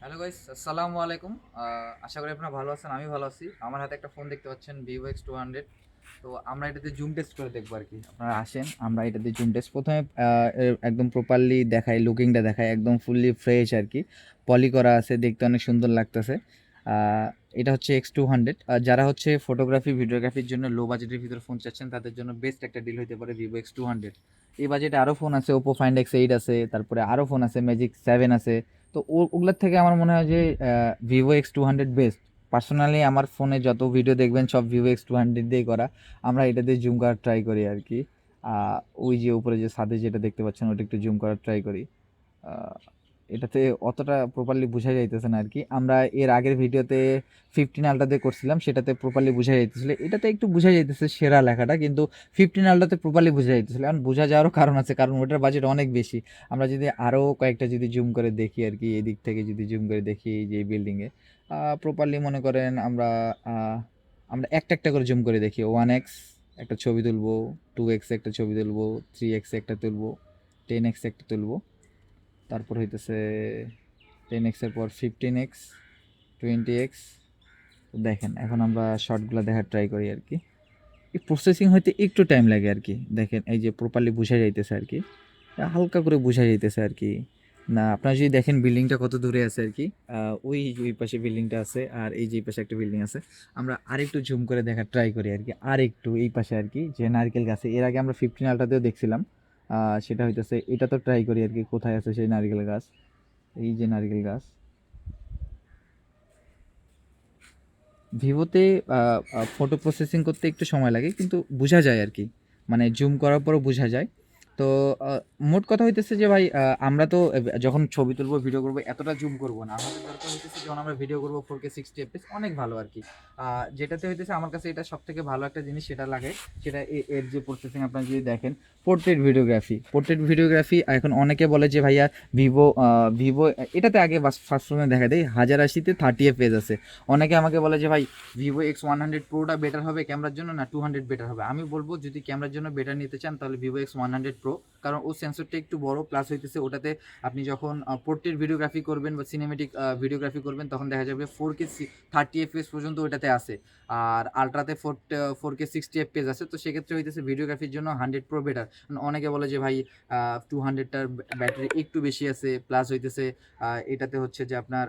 Hello guys আসসালামু আলাইকুম। আশা করি আপনারা ভালো আছেন, আমি ভালো আছি। আমার হাতে একটা ফোন দেখতে পাচ্ছেন ভিভো এক্স টু হান্ড্রেড তো আমরা এটাতে জুম টেস্ট করে দেখব আর কি। আপনারা আসেন, আমরা এটাতে জুম টেস্ট প্রথমে একদম প্রপারলি দেখাই লুকিংটা দেখাই, একদম ফুললি ফ্রেশ আর কি। পলি করা আছে, দেখতে অনেক সুন্দর লাগতেছে। এটা হচ্ছে এক্স টু হান্ড্রেড যারা হচ্ছে ফটোগ্রাফি ভিডিওগ্রাফির জন্য লো বাজেটের ভিতরে ফোন চাচ্ছেন, তাদের জন্য বেস্ট একটা ডিল হতে পারে ভিভো এক্স টু হান্ড্রেড এই বাজেটে আরও ফোন আছে ওপো ফাইন্ড এক্স এইট আছে, তারপরে আরও ফোন আছে ম্যাজিক সেভেন আছে। তো ওগুলোর থেকে আমার মনে হয় যে Vivo X two hundred best personally আমার ফোনে যত ভিডিও দেখবেন, সব ভিভো এক্স টু হান্ড্রেড দিয়ে করা। আমরা এটা দিয়ে জুম করার ট্রাই করি আর কি। ওই যে উপরে যে ছাদে যেটা দেখতে পাচ্ছেন, ওটা একটু জুম করার ট্রাই করি। এটাতে অতটা প্রপারলি বোঝা যাইতেছে না আর কি আমরা এর আগের ভিডিওতে ফিফটিন আলটাতে করছিলাম, সেটাতে প্রপারলি বোঝা যাইতেছিল। এটাতে একটু বোঝা যাইতেছে সেরা লেখাটা, কিন্তু ফিফটিন আলটাতে প্রপারলি বোঝা যাইতেছিল। এখন বোঝা যাওয়ারও কারণ আছে, কারণ ওটার বাজেট অনেক বেশি। আমরা যদি আরও কয়েকটা যদি জুম করে দেখি আর কি এদিক থেকে যদি জুম করে দেখি এই যে বিল্ডিংয়ে প্রপারলি মনে করেন আমরা আমরা একটা একটা করে জুম করে দেখি। ওয়ান এক্স একটা ছবি তুলবো টু এক্স একটা ছবি তুলবো থ্রি এক্স একটা তুলবো টেন এক্স একটা তুলবো। তারপর হইতেছে টেন এক্সের পর ফিফটিন এক্স টোয়েন্টি এক্স দেখেন, এখন আমরা শর্টগুলো দেখার ট্রাই করি আর কি। প্রসেসিং হইতে একটু টাইম লাগে আর কি। দেখেন, এই যে প্রপারলি বোঝা যাইতেছে আর কি। হালকা করে বোঝা যাইতেছে আর কি। না, আপনারা যদি দেখেন বিল্ডিংটা কত দূরে আছে আর কি ওই ওই পাশে বিল্ডিংটা আছে আর এই যে পাশে একটা বিল্ডিং আছে। আমরা আরেকটু জুম করে দেখার ট্রাই করি আর কি। আর একটু এই পাশে আর কি, যে নারকেল গাছে। এর আগে আমরা ফিফটিন আলটাতেও দেখছিলাম। সেটা হইতেছে, এটা তো ট্রাই করি আর কি, কোথায় আছে সেই নারিকেল গাছ? এই যে নারিকেল গাছ। ভিভোতে ফটো প্রসেসিং করতে একটু সময় লাগে, কিন্তু বোঝা যায় আর কি। মানে জুম করার পরও বোঝা যায়। তো মোট কথা হইতেছে যে ভাই আমরা তো যখন ছবি তুলবো ভিডিও করব, এতটা জুম করব না। আমাদের দরকার হইতেছে যখন আমরা ভিডিও করব ফোর কে সিক্সটি এফপিএস অনেক ভালো আর কি। যেটাতে হইতেছে আমার কাছে এটা সব থেকে ভালো একটা জিনিস সেটা লাগে, সেটা এর যে প্রসেসিং আপনারা যদি দেখেন পোর্ট্রেট ভিডিওগ্রাফি পোর্ট্রেট ভিডিওগ্রাফি এখন অনেকে বলে যে ভাইয়া ভিভো ভিভো এটাতে আগে ফার্স্ট ফোনে দেখা দেয় হাজার আশিতে থার্টি এফ আছে। অনেকে আমাকে বলে যে ভাই ভিভো এক্স ওয়ান হান্ড্রেড প্রোটা বেটার হবে ক্যামেরার জন্য না টু হান্ড্রেড বেটার হবে? আমি বলব যদি ক্যামেরার জন্য বেটার নিতে চান, তাহলে Vivo X one hundred pro কারণ ও সেন্সরটা একটু বড় প্লাস হইতেছে ওটাতে আপনি যখন পোর্ট্রেট ভিডিওগ্রাফি করবেন বা সিনেমেটিক ভিডিওগ্রাফি করবেন, তখন দেখা যাবে ফোর কে থার্টি এফপিএস পর্যন্ত ওটাতে আসে আর আলট্রাতে four four K sixty FPS আছে, তো সেক্ষেত্রে হইতেছে ভিডিওগ্রাফির জন্য হান্ড্রেড প্রো বেটার অনেকে বলে যে, ভাই টু হান্ড্রেডটার ব্যাটারি একটু বেশি আছে প্লাস হইতেছে এটাতে হচ্ছে যে আপনার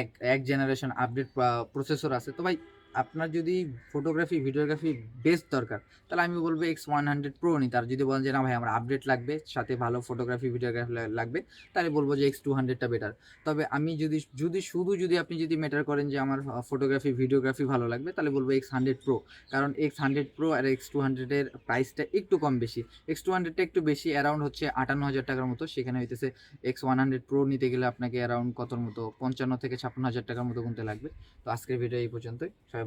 এক এক জেনারেশন আপডেট প্রসেসর আছে। তো ভাই আপনার যদি ফটোগ্রাফি ভিডিওগ্রাফি বেস্ট দরকার, তাহলে আমি বলব এক্স ওয়ান হান্ড্রেড প্রো নি। তার যদি বলেন যে, না ভাই, আমার আপডেট লাগবে, সাথে ভালো ফটোগ্রাফি ভিডিওগ্রাফি লাগবে, তাহলে বলব যে এক্স টু হান্ড্রেডটা বেটার তবে আমি যদি যদি শুধু যদি আপনি যদি ম্যাটার করেন যে, আমার ফটোগ্রাফি ভিডিওগ্রাফি ভালো লাগবে, তাহলে বলব এক্স হান্ড্রেড প্রো কারণ এক্স হান্ড্রেড প্রো আর এক্স টু হান্ড্রেডের প্রাইসটা একটু কম বেশি। এক্স টু হান্ড্রেডটা একটু বেশি অ্যারাউন্ড হচ্ছে আটান্ন হাজার টাকার মতো। সেখানে হইতেছে এক্স ওয়ান হান্ড্রেড প্রো নিতে গেলে আপনাকে অ্যারাউন্ড কতর মতো? পঞ্চান্ন থেকে ছাপ্পান্ন হাজার টাকার মতো গুনতে লাগবে। তো আজকের ভিডিও এই পর্যন্তই। সবাই